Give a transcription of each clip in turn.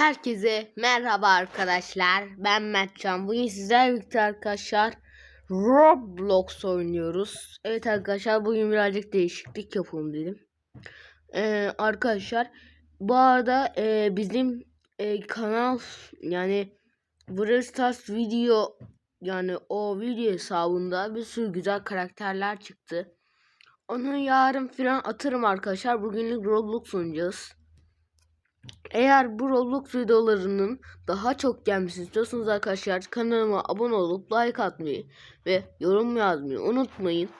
Herkese merhaba arkadaşlar. Ben Mertcan. Bugün sizlerle birlikte arkadaşlar Roblox oynuyoruz. Evet arkadaşlar bugün birazcık değişiklik yapalım dedim. Ee, arkadaşlar bu arada e, bizim e, kanal yani Brawl Stars video yani o video hesabında bir sürü güzel karakterler çıktı. Onu yarın falan atarım arkadaşlar. Bugünlük Roblox oynayacağız. Eğer bu Roblox videolarının daha çok gelmesini istiyorsanız arkadaşlar kanalıma abone olup like atmayı ve yorum yazmayı unutmayın.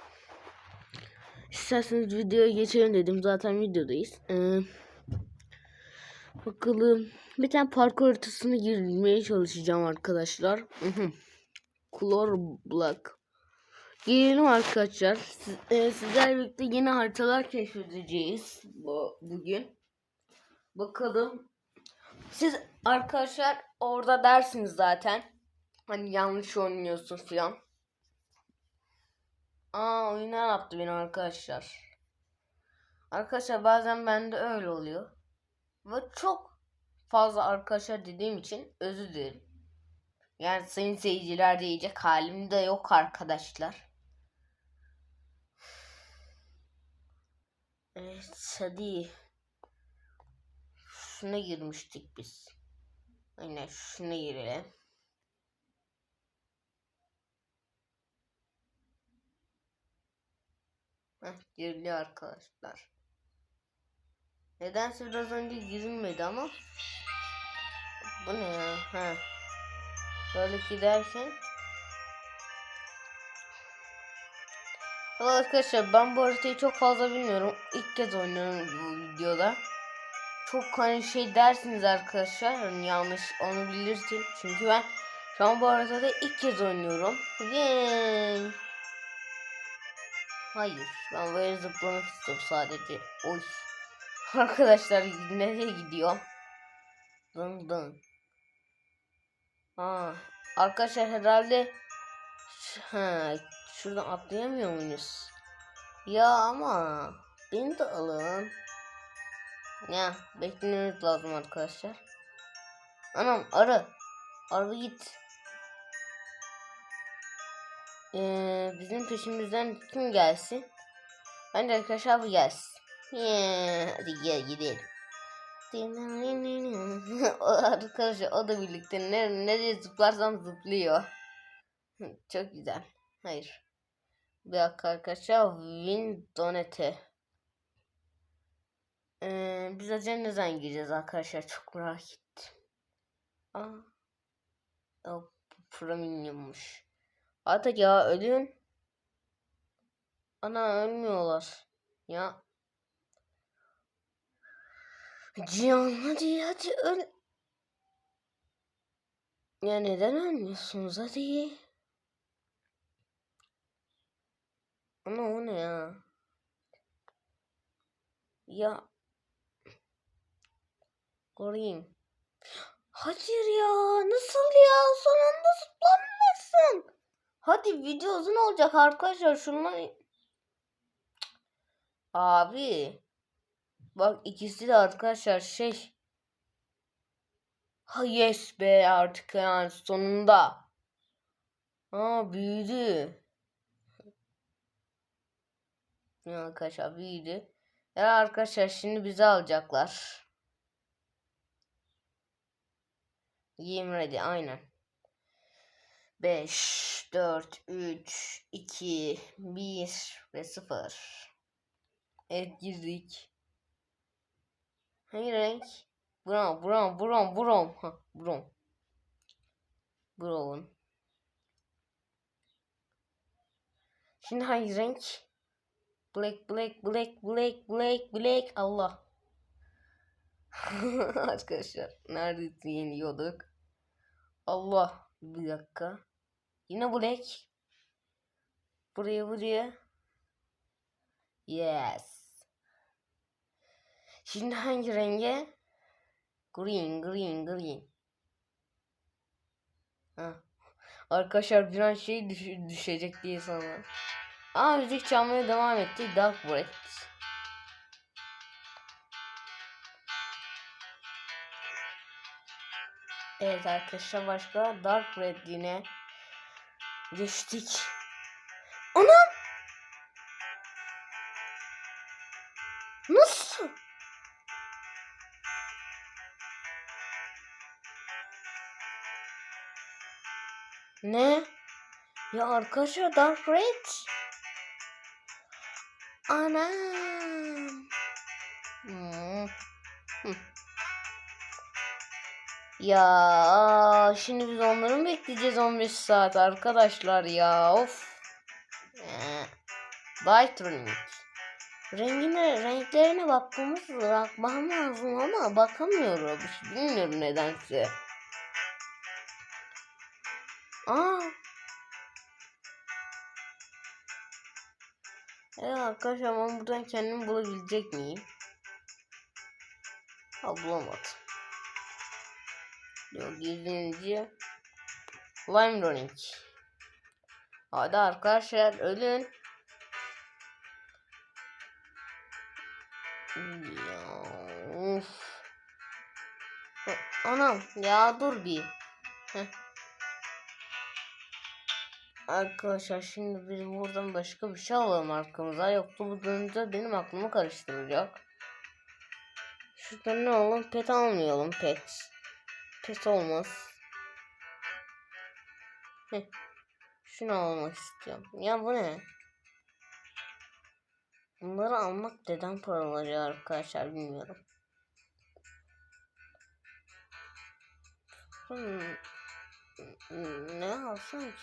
İsterseniz videoya geçelim dedim. Zaten videodayız. Ee, bakalım. Bir tane parkur haritasını girmeye çalışacağım arkadaşlar. Color Black. Girelim arkadaşlar. Siz, e, sizlerle birlikte yeni haritalar keşfedeceğiz bu, bugün. Bakalım. Siz arkadaşlar orada dersiniz zaten. Hani yanlış oynuyorsun filan. Aa oyuna yaptı benim arkadaşlar. Arkadaşlar bazen bende öyle oluyor. Ve çok fazla arkadaşlar dediğim için özür dilerim. Yani sayın seyirciler diyecek halim de yok arkadaşlar. Evet hadi. Şuna girmiştik biz. Aynen şuna girelim. Heh, giriliyor arkadaşlar. Nedense biraz önce girilmedi ama. Bu ne ya? Ha. Böyle giderken. Valla arkadaşlar ben bu haritayı çok fazla bilmiyorum. İlk kez oynuyorum bu videoda. Çok hani şey dersiniz arkadaşlar. Hani yanlış onu bilirsin. Çünkü ben şu an bu haritada ilk kez oynuyorum. Yay. Hayır. Ben böyle zıplamak istiyorum sadece. Oy. Arkadaşlar nereye gidiyor? Dın dın. Ha. Arkadaşlar herhalde ha, şuradan atlayamıyor muyuz? Ya ama beni de alın. Ya beklememiz lazım arkadaşlar. Anam arı. Arı git. Ee, bizim peşimizden kim gelsin? Bence arkadaşlar bu gelsin. Yeah, hadi gel gidelim. arkadaşlar o da birlikte ne, nereye zıplarsam zıplıyor. Çok güzel. Hayır. Bir dakika arkadaşlar. Win donate. Ee, biz acaba ne gireceğiz arkadaşlar? Çok merak ettim. Aa. O Premium'muş. Artık ya ölün. Ana ölmüyorlar. Ya. Cihan hadi hadi öl. Ya neden ölmüyorsunuz hadi. Ana o ne ya? Ya Koruyayım. Hayır ya. Nasıl ya? Son anda zıplanmasın. Hadi video uzun olacak arkadaşlar. Şunları... Abi. Bak ikisi de arkadaşlar şey. Ha yes be artık yani sonunda. Aa büyüdü. Ya arkadaşlar büyüdü. Ya arkadaşlar şimdi bizi alacaklar. Game ready aynen. 5, 4, 3, 2, 1 ve 0. Evet girdik. Hangi renk? Brown, brown, brown, brown. Ha, brown. Brown. Şimdi hangi renk? Black, black, black, black, black, black. Allah. Arkadaşlar neredeyse yeniyorduk. Allah bir dakika. Yine black. Buraya buraya. Yes. Şimdi hangi renge? Green, green, green. Ha. Arkadaşlar bir an şey düş düşecek diye sana. Aa müzik çalmaya devam etti. Dark Breath. Evet arkadaşlar başka Dark Red yine geçtik. Anam! Nasıl? Ne? Ya arkadaşlar Dark Red. Anam. Hmm. Hı. Ya şimdi biz onları mı bekleyeceğiz 15 saat arkadaşlar ya of. Ee, Light Ring. Rengine, renklerine bakmamız bakmam lazım ama bakamıyorum. Bilmiyorum nedense. Aa. Evet arkadaşlar ben buradan kendimi bulabilecek miyim? Ha bulamadım. Gizleyici. Lime Running. Hadi arkadaşlar ölün. Ya, of. Anam ya dur bir. Heh. Arkadaşlar şimdi biz buradan başka bir şey alalım arkamıza. Yoksa bu dönünce benim aklımı karıştıracak. Şurada ne alalım? Pet almayalım pet. Pet olmaz. Heh. Şunu almak istiyorum. Ya bu ne? Bunları almak neden paraları arkadaşlar bilmiyorum. Hmm. Ne alsam ki?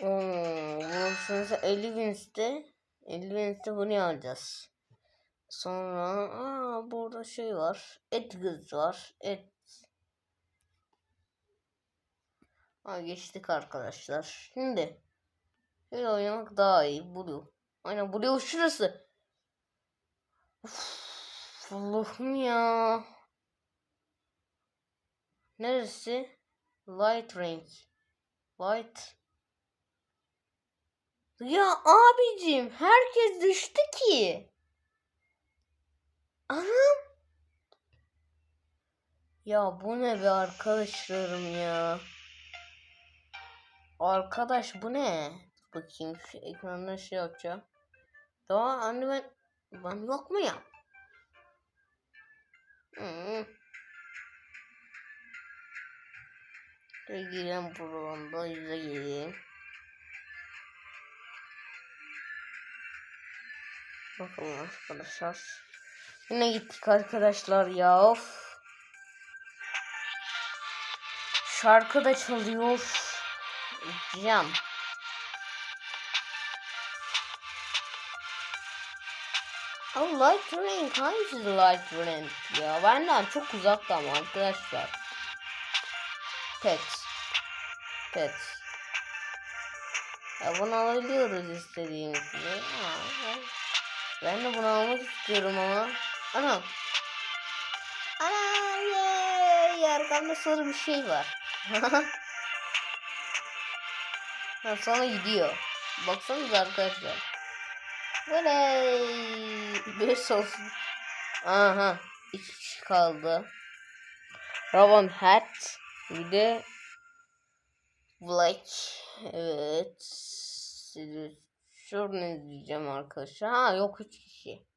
Oo, bu sonuçta 50 Wins'te 50 Wins'te bunu alacağız. Sonra aa, burada şey var. Et kız var. Et. Ha, geçtik arkadaşlar. Şimdi şöyle oynamak daha iyi. Blue. Aynen Blue şurası. Uf, Allah'ım ya. Neresi? Light rank. Light. Ya abicim herkes düştü ki. Anam. Ya bu ne be arkadaşlarım ya. Arkadaş bu ne? Bakayım şu ekranda şey yapacağım. Tamam anne ben ben yok mu ya? Hmm. Programda yüze gireyim. Bakalım arkadaşlar. Yine gittik arkadaşlar ya of. Şarkı da çalıyor. Cam. Oh light rain. Hangisi light rain ya? Benden çok uzakta ama arkadaşlar. Pet. Pet. Ya bunu alabiliyoruz istediğimiz gibi. Ben de bunu almak istiyorum ama. Anam. Ana ye arkamda sarı bir şey var. ha, sana gidiyor. Baksanıza arkadaşlar. Oley. Beş olsun. Aha. İki kişi kaldı. Raven Hat. Bir de Black. Evet. Şunu izleyeceğim arkadaşlar. Ha yok üç kişi.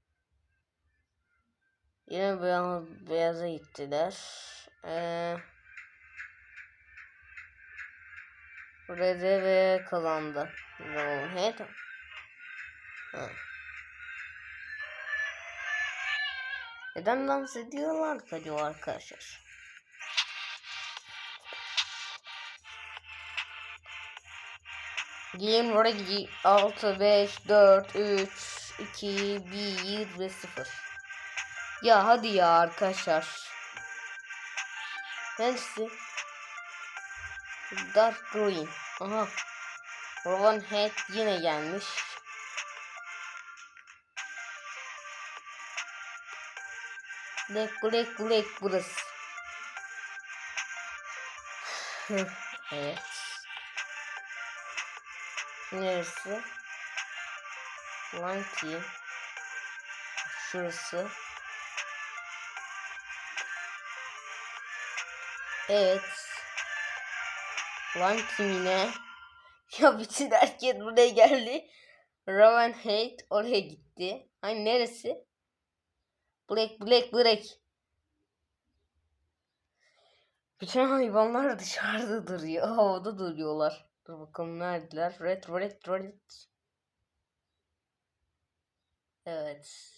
Yine beyaz, beyaza gittiler. Ee, Red'e ve kazandı. Hat. Ha. Neden dans ediyorlar ki acaba arkadaşlar? Game ready 6 5 4 3 2 1 ve 0. Ya hadi ya arkadaşlar. Neresi? Dark Green. Aha. Rowan Head yine gelmiş. Black Black Black burası. evet. Neresi? Lanky. Şurası. Evet. Lan kim yine? Ya bütün herkes buraya geldi. Raven Hate oraya gitti. Hani neresi? Black Black Black. Bütün hayvanlar dışarıda duruyor. Havada duruyorlar. Dur bakalım neredeler? Red Red Red. Evet.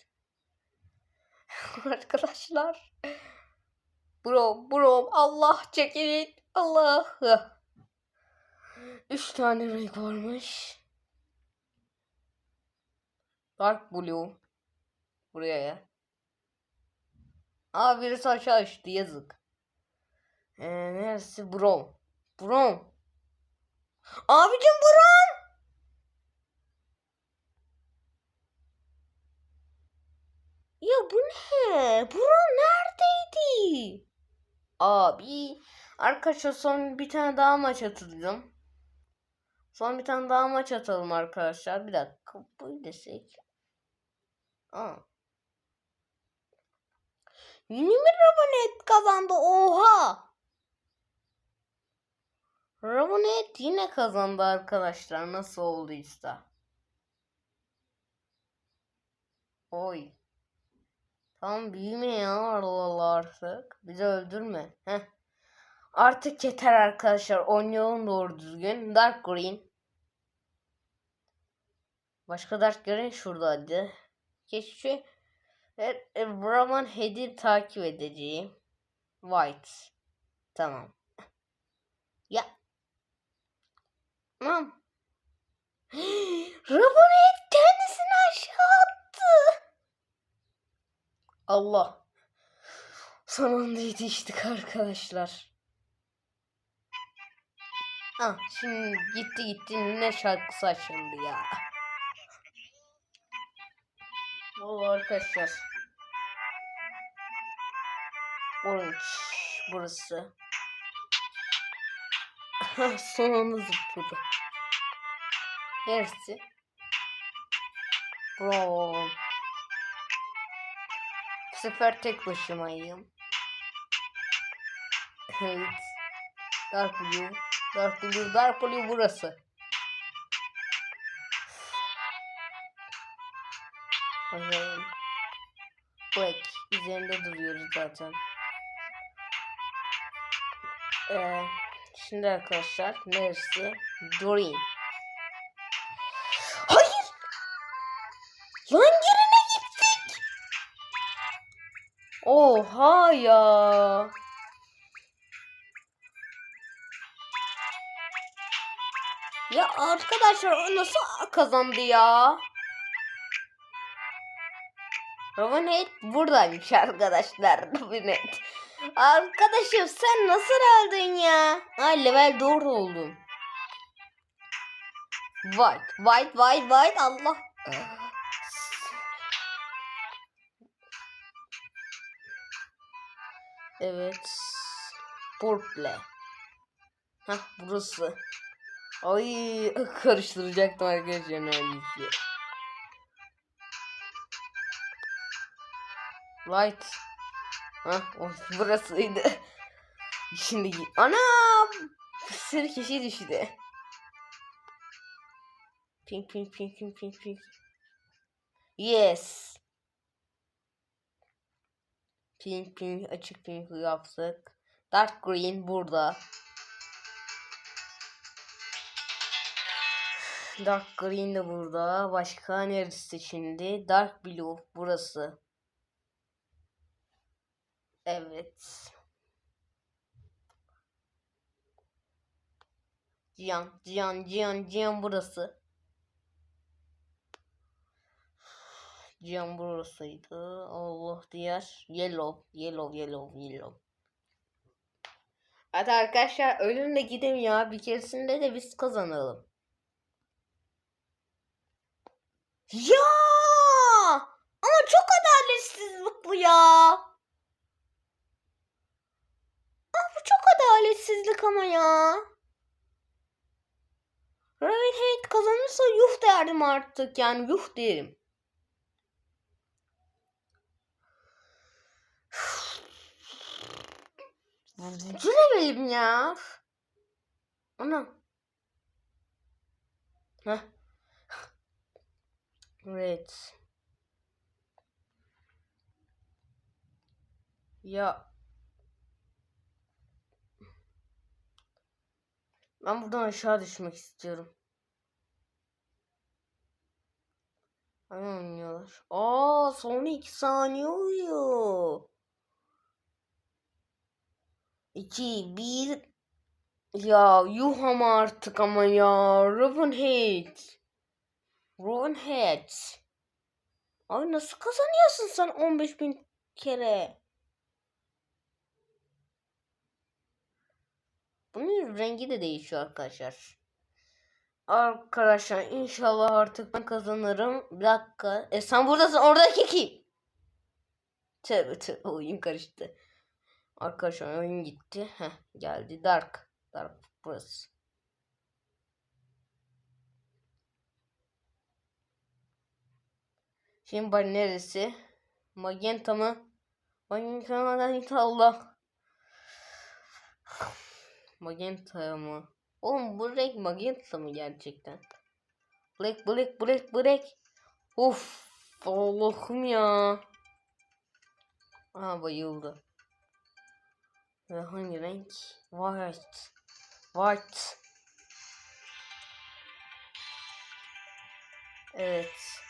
Arkadaşlar. Bro, bro, Allah çekilin. Allah. Üç tane renk varmış. Dark Blue. Buraya ya. Aa birisi aşağı düştü yazık. Ee, neresi? Brown. Brown. Abicim Brown. Ya bu ne? Brown neredeydi? Abi. Arkadaşlar son bir tane daha maç atacağım. Son bir tane daha maç atalım arkadaşlar. Bir dakika. Bu desek. Aa. Yeni mi Rabonet kazandı? Oha! Rabonet yine kazandı arkadaşlar. Nasıl olduysa. Oy. Tamam büyüme ya Allah artık. Bizi öldürme. Heh. Artık yeter arkadaşlar. Oynayalım doğru düzgün. Dark Green. Başka Dark Green şurada hadi. Keşke Evet, Brahman Head'i takip edeceğim. White. Tamam. Ya. Tamam. Brahman Head kendisini aşağı attı. Allah. Sonunda yetiştik arkadaşlar. Ah şimdi gitti gitti ne şarkısı açıldı ya. Vallahi arkadaşlar. Orange burası. Sonunda zıpladı. Neresi? Bro. Sefer tek başımayım. Evet. Dark Blue. Dark Blue. Dark Blue burası. Bakalım. Black. Üzerinde duruyoruz zaten. Ee, şimdi arkadaşlar neresi? Doreen. Ya. Ya arkadaşlar o nasıl kazandı ya? Robonet buradaymış arkadaşlar. Robonet. Arkadaşım sen nasıl öldün ya? Ay level 4 oldum. White, white, white, white Allah. Evet. Purple. Hah burası. Ay karıştıracaktım arkadaşlar neredeyse. Light. Hah o burasıydı. Şimdi anam sarı kişi düştü. Pink pink pink pink pink pink. Yes. Pink pink açık pink yaptık. Dark green burada. Dark green de burada. Başka neresi şimdi? Dark blue burası. Evet. Cihan, Cihan, Cihan, Cihan burası. Cihan burasıydı. Allah diğer. Yellow, yellow, yellow, yellow. Hadi arkadaşlar ölümle gidelim ya. Bir keresinde de biz kazanalım. Ya! Ama çok adaletsizlik bu ya. Aa, bu çok adaletsizlik ama ya. Ravenhead kazanırsa yuh derdim artık yani yuh derim. Ne benim ya? Ana. Heh. Evet. Ya. Ben buradan aşağı düşmek istiyorum. Hani oynuyorlar. Aa son iki saniye uyuyor. 2 1 Ya yuh ama artık ama ya. Ravenhead. Ravenhead. Abi nasıl kazanıyorsun sen 15 bin kere? Bunun rengi de değişiyor arkadaşlar. Arkadaşlar inşallah artık ben kazanırım. Bir dakika. E sen buradasın. Oradaki kim? Tövbe tövbe oyun karıştı. Arkadaşlar oyun gitti. Heh geldi. Dark. Dark burası. Şimdi bari neresi? Magenta mı? Magenta Magenta Allah. Magenta mı? Oğlum bu renk magenta mı gerçekten? Black black black black. Of Allah'ım ya. Aa bayıldı. Ve hangi renk? White. White. Evet.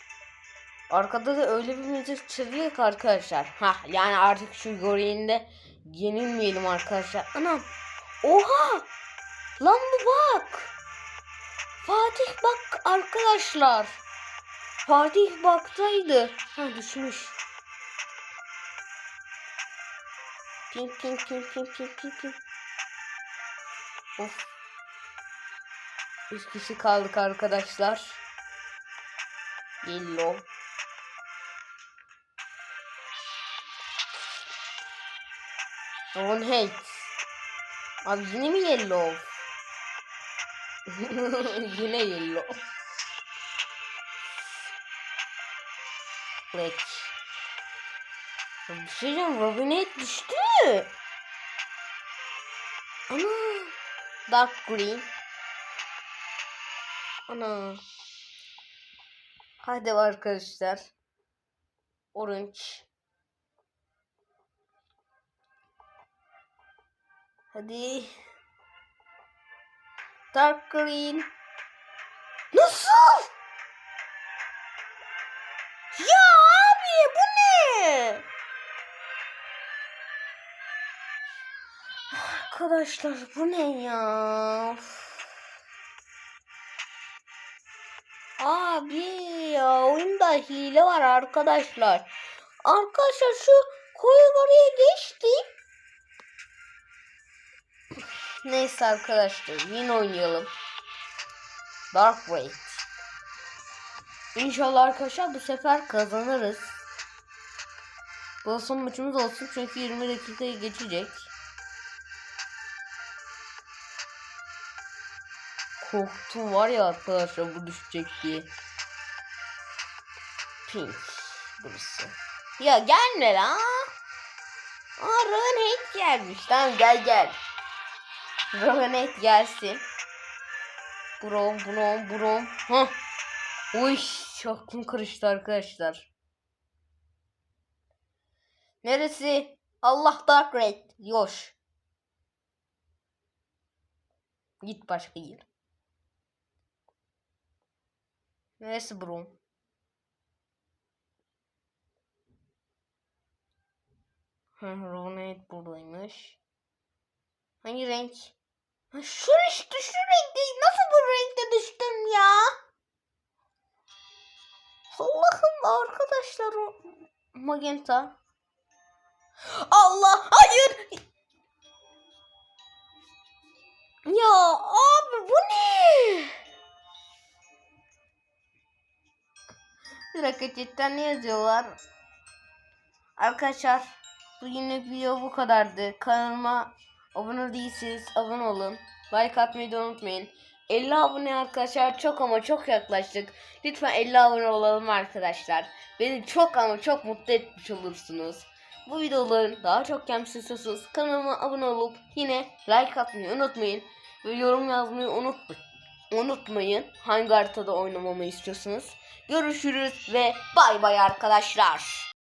Arkada da öyle bir müzik çalıyor ki arkadaşlar. Ha yani artık şu göreğinde yenilmeyelim arkadaşlar. Anam. Oha! Lan bu bak. Fatih bak arkadaşlar. Fatih baktaydı. Ha düşmüş. Ping ping ping ping ping ping ping. Of. Üç kişi kaldık arkadaşlar. Yellow. One hates. Abi yine mi yellow? yine yellow. Black. Bir şey diyeceğim. Robinet düştü. Ana. Dark green. Ana. Hadi arkadaşlar. Orange. Hadi. Dark green. Nasıl? Ya abi bu ne? Arkadaşlar bu ne ya? Abi ya oyunda hile var arkadaşlar. Arkadaşlar şu koyun oraya geçti. Neyse arkadaşlar yine oynayalım. Dark Raid. İnşallah arkadaşlar bu sefer kazanırız. Bu son maçımız olsun çünkü 20 dakikayı geçecek. Korktum var ya arkadaşlar bu düşecek diye. Pink burası. Ya gelme la. Aa Rohanate gelmiş. Tamam gel gel. Rohanate gelsin. Brom brom brom. Hah. Uy aklım karıştı arkadaşlar. Neresi? Allah Dark Red. Yoş. Git başka yer. Neresi Brom? Ronet buradaymış. Hangi renk? Ha, şu işte şu renkte. Nasıl bu renkte düştüm ya? Allah'ım arkadaşlar o magenta. Allah hayır. Ya abi Dakika cidden ne yazıyorlar? Arkadaşlar bugünlük video bu kadardı. Kanalıma abone değilseniz abone olun. Like atmayı da unutmayın. 50 abone arkadaşlar çok ama çok yaklaştık. Lütfen 50 abone olalım arkadaşlar. Beni çok ama çok mutlu etmiş olursunuz. bu videoların daha çok gelmesini kanalıma abone olup yine like atmayı unutmayın. Ve yorum yazmayı unutmayın. Unutmayın hangi haritada oynamamı istiyorsunuz. Görüşürüz ve bay bay arkadaşlar.